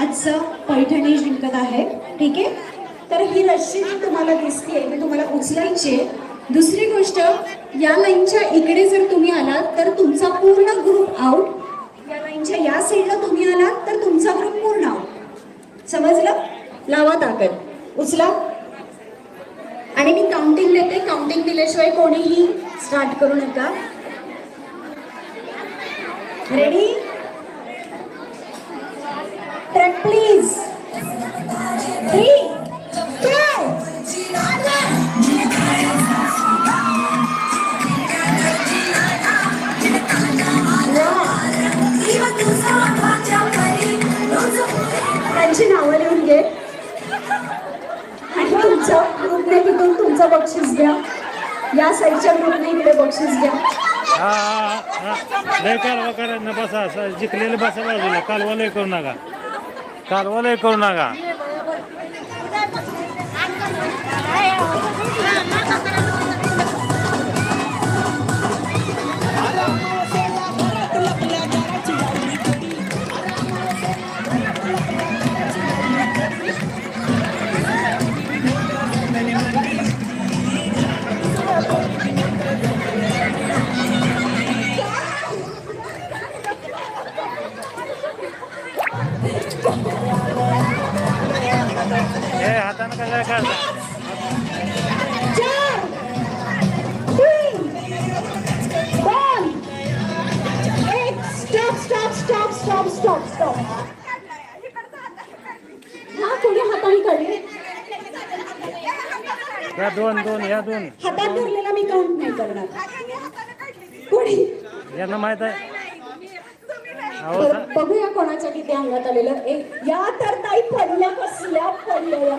आजचं पैठणी जिंकत आहे. ठीक आहे? तर ही रस्सी जी तुम्हाला दिसते मी तुम्हाला उचलायची दुसरी गोष्ट या लाईनच्या इकडे जर तुम्ही आलात तर तुमचा पूर्ण ग्रुप आउट या लाईनच्या या साईडला तुम्ही आलात तर तुमचा ग्रुप पूर्ण आउट समजलं? लावा ताकद. उचला. आणि मी काउंटिंग देते. काउंटिंग दिल्याशिवाय कोणीही स्टार्ट करू नका. रेडी त्यांची नावं लिहून घे. आणि तुमच्या ग्रुपने तिथून तुमचं बक्षीस घ्या. या साईडच्या ग्रुपने इकडे बक्षीस घ्या. जिंकलेले बसा बाजूला. कालवा लय करू नका. कालवा लय करू नका. हा हाताने काढले. या दोन दोन या दोन. हातात धरलेला मी काउंट नाही करणार. कोणी? यांना माहीत आहे. बघूया कोणाच्या किती अंगात आलेलं. एक या तर ताई पडल्या कसल्या पडल्या